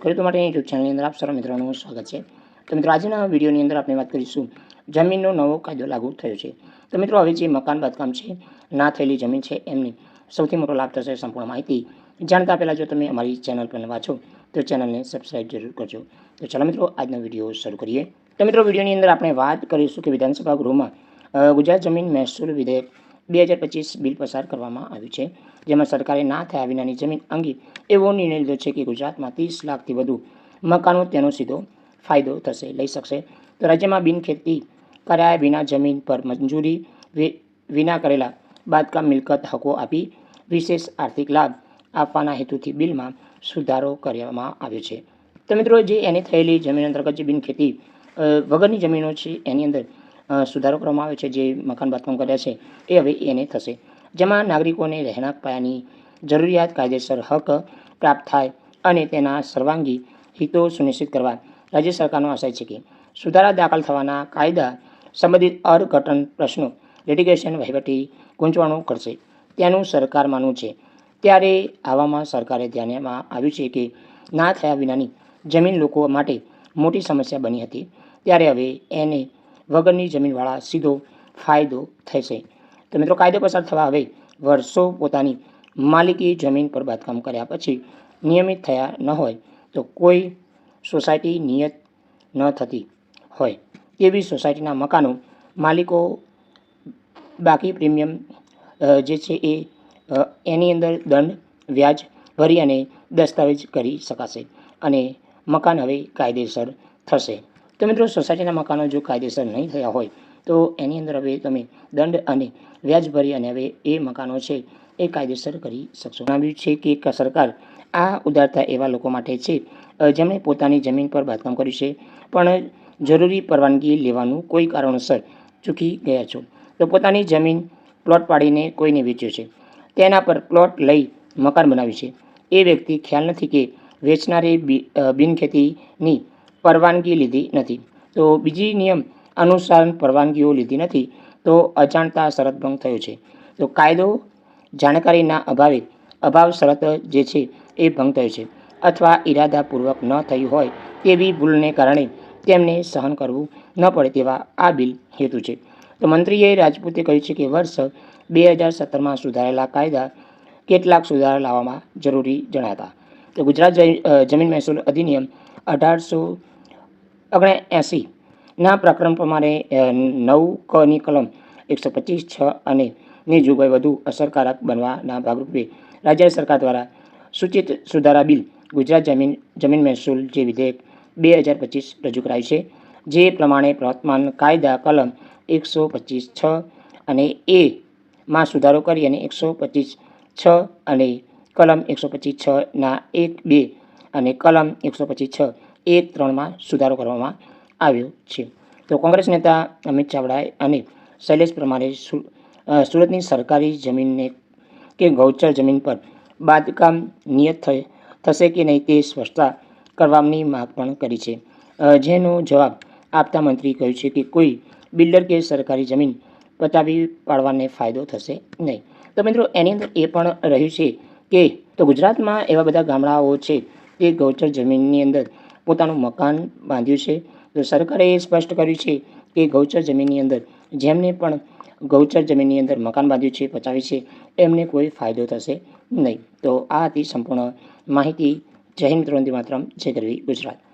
ખેડૂતો માટે યુટ્યુબ ચેનલની અંદર આપ સર્વ મિત્રોનું સ્વાગત છે. તો મિત્રો, આજના વિડીયોની અંદર આપણે વાત કરીશું જમીનનો નવો કાયદો લાગુ થયો છે. તો મિત્રો, હવે જે મકાન બાંધકામ છે, ના થયેલી જમીન છે, એમની સૌથી મોટો લાભ થશે સંપૂર્ણ માહિતી જાણતા પહેલાં જો તમે અમારી ચેનલ પર વાંચો તો ચેનલને સબસ્ક્રાઈબ જરૂર કરજો. તો ચાલો મિત્રો, આજનો વીડિયો શરૂ કરીએ. તો મિત્રો, વિડીયોની અંદર આપણે વાત કરીશું કે વિધાનસભા ગૃહમાં ગુજરાત જમીન મહેસૂલ વિધેયક બે હજાર પચીસ બિલ પસાર કરવામાં આવ્યું છે. જેમાં સરકારે ના થયા વિનાની જમીન અંગે એવો નિર્ણય લીધો છે કે ગુજરાતમાં ત્રીસ લાખથી વધુ મકાનો તેનો સીધો ફાયદો થશે, લઈ શકશે. તો રાજ્યમાં બિનખેતી કરાયા વિના જમીન પર મંજૂરી વિના કરેલા બાંધકામ મિલકત હકો આપી વિશેષ આર્થિક લાભ આપવાના હેતુથી બિલમાં સુધારો કરવામાં આવ્યો છે. તો મિત્રો, જે એને થયેલી જમીન અંતર્ગત જે બિનખેતી વગરની જમીનો છે, એની અંદર સુધારો કરવામાં આવ્યો છે, જે મકાન બાંધકામ કર્યા છે, એ હવે એને થશે. જેમાં નાગરિકોને રહેણાંક પાયાની જરૂરિયાત કાયદેસર હક પ્રાપ્ત થાય અને તેના સર્વાંગી હિતો સુનિશ્ચિત કરવા રાજ્ય સરકારનો આશય છે કે સુધારા દાખલ થવાના કાયદા સંબંધિત અર્થઘટન પ્રશ્નો લિટિગેશન વહીવટી ગૂંચવણો કરશે. તેનું સરકાર માનવું છે. ત્યારે આવામાં સરકારે ધ્યાનમાં આવ્યું છે કે ના થયા વિનાની જમીન લોકો માટે મોટી સમસ્યા બની હતી. ત્યારે હવે એને વગરની જમીનવાળા સીધો ફાયદો થશે. તો મિત્રો કાયદો પસાર થવા હવે વર્ષો પોતાની માલિકી જમીન પર બાંધકામ કર્યા પછી નિયમિત થયા ન હોય તો કોઈ સોસાયટી નિયત ન થતી હોય. તેવી સોસાયટીના મકાનો માલિકો બાકી પ્રીમિયમ જે છે એ એની અંદર દંડ, વ્યાજ ભરી અને દસ્તાવેજ કરી શકાશે અને મકાન હવે કાયદેસર થશે. તો મિત્રો સોસાયટીના મકાનો જો કાયદેસર નહીં થયા હોય તો એની અંદર હવે તમે દંડ અને વ્યાજ ભરી અને હવે એ મકાનો છે, એ કાયદેસર કરી શકશો. જણાવ્યું છે કે સરકાર આ ઉદારતા એવા લોકો માટે છે જેમણે પોતાની જમીન પર બાંધકામ કર્યું છે, પણ જરૂરી પરવાનગી લેવાનું કોઈ કારણોસર ચૂકી ગયા છો. તો પોતાની જમીન પ્લોટ પાડીને કોઈને વેચ્યો છે, તેના પર પ્લોટ લઈ મકાન બનાવ્યું છે. એ વ્યક્તિ ખ્યાલ નથી કે વેચનારે બિનખેતીની પરવાનગી લીધી નથી. તો બીજી નિયમ અનુસાર પરવાનગીઓ લીધી નથી, તો અજાણતા શરત ભંગ થયો છે. તો કાયદો જાણકારીના અભાવે અભાવ શરત જે છે એ ભંગ થયો છે અથવા ઈરાદાપૂર્વક ન થયું હોય તેવી ભૂલને કારણે તેમને સહન કરવું ન પડે તેવા આ બિલ હેતુ છે. તો મંત્રીએ રાજપૂતે કહ્યું છે કે વર્ષ બે હજાર સત્તરમાં સુધારેલા કાયદા કેટલાક સુધારા લાવવામાં જરૂરી જણાતા. તો ગુજરાત જમીન મહેસૂલ અધિનિયમ અઢારસો ઓગણએંસીના પ્રકરણ પ્રમાણે નવ કની કલમ એકસો પચીસ, છ અને ની જોગવાઈ વધુ અસરકારક બનવાના ભાગરૂપે રાજ્ય સરકાર દ્વારા સૂચિત સુધારા બિલ ગુજરાત જમીન જમીન મહેસૂલ જે વિધેયક બે હજાર પચીસ રજૂ કરાય છે, જે પ્રમાણે પ્રવર્તમાન કાયદા કલમ એકસો પચીસ, છ અને એ માં સુધારો કરી અને એકસો પચીસ, છ અને કલમ એકસો પચીસ છના એક, બે અને કલમ એકસો પચીસ, છ એક ત્રણમાં સુધારો કરવામાં આવ્યો છે. તો કોંગ્રેસ નેતા અમિત ચાવડાએ અને શૈલેષ પ્રમાણે સુરતની સરકારી જમીનને કે ગૌચર જમીન પર બાંધકામ નિયત થ- થશે કે નહીં તે સ્પષ્ટતા કરવાની માંગ પણ કરી છે. જેનો જવાબ આપતા મંત્રીએ કહ્યું છે કે કોઈ બિલ્ડર કે સરકારી જમીન પતાવી પાડવાને ફાયદો થશે નહીં. તો મિત્રો, એની અંદર એ પણ રહ્યું છે કે, તો ગુજરાતમાં એવા બધા ગામડાઓ છે તે ગૌચર જમીનની અંદર પોતાનું મકાન બાંધ્યું છે. તો સરકારે એ સ્પષ્ટ કર્યું છે કે ગૌચર જમીનની અંદર, જેમને પણ ગૌચર જમીનની અંદર મકાન બાંધ્યું છે પચાવ્યું છે, એમને કોઈ ફાયદો થશે નહીં. તો આ હતી સંપૂર્ણ માહિતી. જય હિન્દ મિત્રો માત્ર જય ગરવી ગુજરાત.